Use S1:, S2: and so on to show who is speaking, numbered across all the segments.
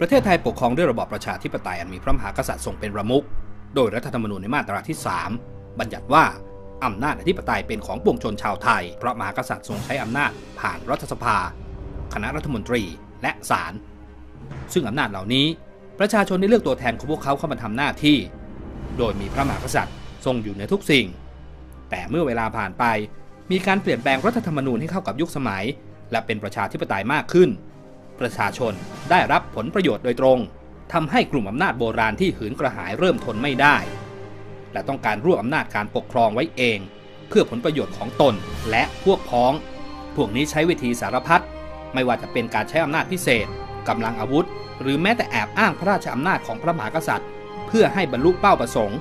S1: ประเทศไทยปกครองด้วยระบอบประชาธิปไตยอันมีพระมหากษัตริย์ทรงเป็นประมุข โดยรัฐธรรมนูญในมาตราที่ 3 บัญญัติว่า อำนาจอธิปไตยเป็นของปวงชนชาวไทย เพราะมหากษัตริย์ทรงใช้อำนาจผ่านรัฐสภา คณะรัฐมนตรี และศาล ซึ่งอำนาจเหล่านี้ ประชาชนได้เลือกตัวแทนของพวกเขาเข้ามาทำหน้าที่ โดยมีพระมหากษัตริย์ทรงอยู่ในทุกสิ่ง แต่เมื่อเวลาผ่านไป มีการเปลี่ยนแปลงรัฐธรรมนูญให้เข้ากับยุคสมัย และเป็นประชาธิปไตยมากขึ้น ประชาชนได้รับผลประโยชน์โดยตรงทำให้กลุ่มอำนาจโบราณที่หืนกระหายเริ่มทนไม่ได้ และต้องการรวบอำนาจการปกครองไว้เอง เพื่อผลประโยชน์ของตนและพวกพ้อง พวกนี้ใช้วิธีสารพัดไม่ว่าจะเป็นการใช้อำนาจพิเศษกำลังอาวุธ หรือแม้แต่แอบอ้างพระราชอำนาจของพระมหากษัตริย์ เพื่อให้บรรลุเป้าประสงค์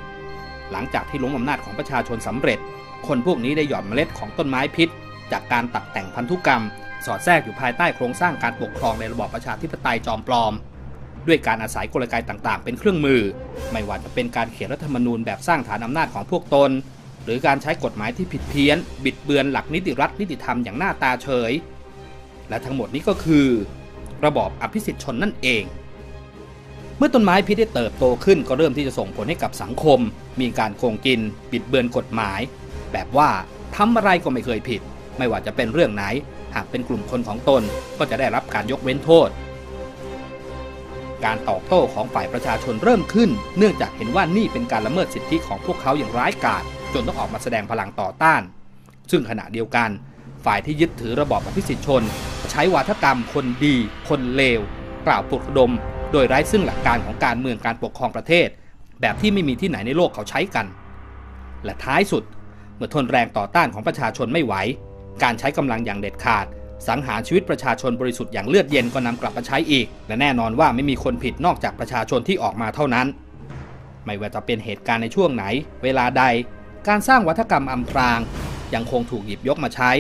S1: หลังจากที่ล้มอำนาจของประชาชนสำเร็จ คนพวกนี้ได้หย่อนเมล็ดของต้นไม้พิษ จากการตัดแต่งพันธุกรรม สอดแทรกอยู่ภายใต้โครงสร้างการปกครองในระบอบประชาธิปไตยจอมปลอม ด้วยการอาศัยกลไกต่างๆ เป็นเครื่องมือ ไม่ว่าจะเป็นการเขียนรัฐธรรมนูญแบบสร้างฐานอำนาจของพวกตน หรือการใช้กฎหมายที่ผิดเพี้ยน บิดเบือนหลักนิติรัฐนิติธรรมอย่างหน้าตาเฉย และทั้งหมดนี้ก็คือ ระบอบอภิสิทธิชนนั่นเองเมื่อต้นไม้พิษได้เติบโตขึ้นก็เริ่มที่จะส่งผลให้กับสังคม มีการโกงกิน บิดเบือนกฎหมาย แบบว่าทำอะไรก็ไม่เคยผิด ไม่ว่าจะเป็นเรื่องไหน หากเป็นกลุ่มคนของตนก็จะได้รับการยกเว้นโทษ การตอบโต้ของฝ่ายประชาชนเริ่มขึ้น เนื่องจากเห็นว่านี่เป็นการละเมิดสิทธิของพวกเขาอย่างร้ายกาจจนต้องออกมาแสดงพลังต่อต้าน ซึ่งขณะเดียวกัน ฝ่ายที่ยึดถือระบอบอภิสิทธิชน ใช้วาทกรรมคนดี คนเลว กล่าวปลุกระดม โดยไร้ซึ่งหลักการของการเมืองการปกครองประเทศ แบบที่ไม่มีที่ไหนในโลกเขาใช้กัน และท้ายสุด เมื่อทนแรงต่อต้านของประชาชนไม่ไหว การใช้กำลังอย่างเด็ดขาด สังหารชีวิตประชาชนบริสุทธิ์อย่างเลือดเย็นก็นำกลับมาใช้อีก และแน่นอนว่าไม่มีคนผิดนอกจากประชาชนที่ออกมาเท่านั้น ไม่ว่าจะเป็นเหตุการณ์ในช่วงไหน เวลาใด การสร้างวัฒกรรมอำพราง ยังคงถูกหยิบยกมาใช้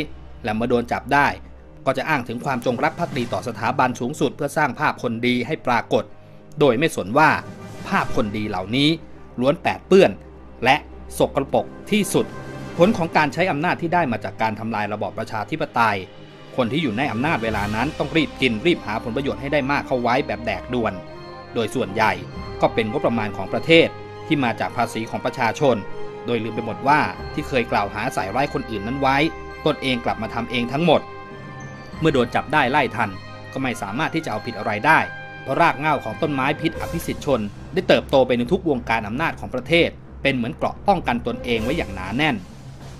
S1: และเมื่อโดนจับได้ ก็จะอ้างถึงความจงรักภักดีต่อสถาบันสูงสุด เพื่อสร้างภาพคนดีให้ปรากฏ โดยไม่สนว่าภาพคนดีเหล่านี้ล้วนแปดเปื้อน และสกรปรกที่สุด ผลของการใช้อำนาจที่ได้มาจากการทำลายระบอบประชาธิปไตย คนที่อยู่ในอำนาจเวลานั้นต้องรีบกินรีบหาผลประโยชน์ให้ได้มากเข้าไว้แบบแดกด่วน โดยส่วนใหญ่ก็เป็นงบประมาณของประเทศที่มาจากภาษีของประชาชน โดยลืมไปหมดว่าที่เคยกล่าวหาใส่ร้ายคนอื่นนั้นไว้ตนเองกลับมาทำเองทั้งหมด เมื่อโดนจับได้ไล่ทัน ก็ไม่สามารถที่จะเอาผิดอะไรได้ เพราะรากเหง้าของต้นไม้พิษอภิสิทธิชน ได้เติบโตไปในทุกวงการอำนาจของประเทศ เป็นเหมือนเกราะป้องกันตนเองไว้อย่างหนาแน่น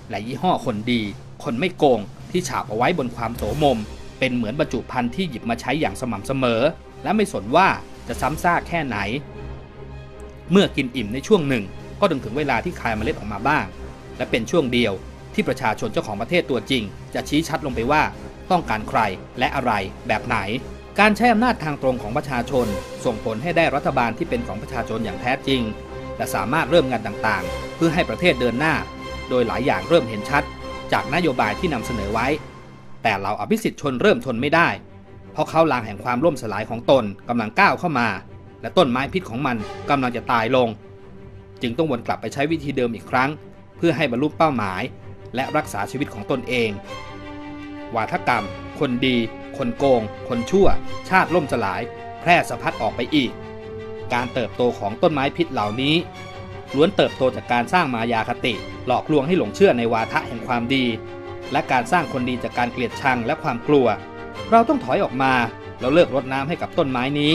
S1: และยี่ห้อคนดี คนไม่โกง ที่ฉาบเอาไว้บนความโสมม เป็นเหมือนบรรจุภัณฑ์ที่หยิบมาใช้อย่างสม่ำเสมอ และไม่สนว่าจะซ้ำซากแค่ไหน เมื่อกินอิ่มในช่วงหนึ่ง ก็ถึงถึงเวลาที่คายเมล็ดออกมาบ้าง และเป็นช่วงเดียวที่ประชาชนเจ้าของประเทศตัวจริง จะชี้ชัดลงไปว่าต้องการใครและอะไรแบบไหน การใช้อำนาจทางตรงของประชาชน ส่งผลให้ได้รัฐบาลที่เป็นของประชาชนอย่างแท้จริง และสามารถเริ่มงานต่างๆ เพื่อให้ประเทศเดินหน้า โดยหลายอย่างเริ่มเห็นชัด จากนโยบายที่นำเสนอไว้ แต่เหล่าอภิสิทธิ์ชนเริ่มทนไม่ได้ เพราะเขาลางแห่งความล่มสลายของตนกำลังก้าวเข้ามา และต้นไม้พิษของมันกำลังจะตายลง จึงต้องวนกลับไปใช้วิธีเดิมอีกครั้ง เพื่อให้บรรลุเป้าหมาย และรักษาชีวิตของตนเอง วาทกรรม คนดี คนโกง คนชั่ว ชาติล่มสลาย แพร่สะพัดออกไปอีก การเติบโตของต้นไม้พิษเหล่านี้ ล้วนเติบโตจากการสร้างมายาคติ หลอกลวงให้หลงเชื่อในวาทะแห่งความดี และการสร้างคนดีจากการเกลียดชังและความกลัว เราต้องถอยออกมาแล้วเลิกรดน้ำให้กับต้นไม้นี้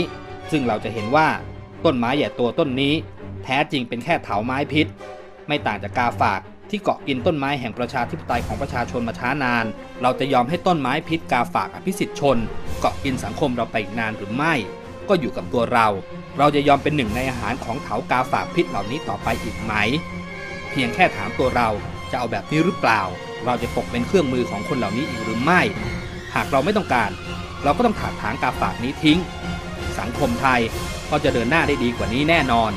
S1: ซึ่งเราจะเห็นว่าต้นไม้ใหญ่ตัวต้นนี้ แท้จริงเป็นแค่เถาไม้พิษ ไม่ต่างจากกาฝากที่เกาะกินต้นไม้แห่งประชาธิปไตยของประชาชนมาช้านาน เราจะยอมให้ต้นไม้พิษกาฝากอภิสิทธิชน เกาะกินสังคมเราไปอีกนานหรือไม่ ก็อยู่กับตัวเรา เราจะยอมเป็นหนึ่งในอาหารของเถากาฝากพิษเหล่านี้ต่อไปอีกไหม เพียงแค่ถามตัวเราจะเอาแบบนี้หรือเปล่า เราจะตกเป็นเครื่องมือของคนเหล่านี้อีกหรือไม่ หากเราไม่ต้องการ เราก็ต้องถากถางกาฝากนี้ทิ้ง สังคมไทยก็จะเดินหน้าได้ดีกว่านี้แน่นอน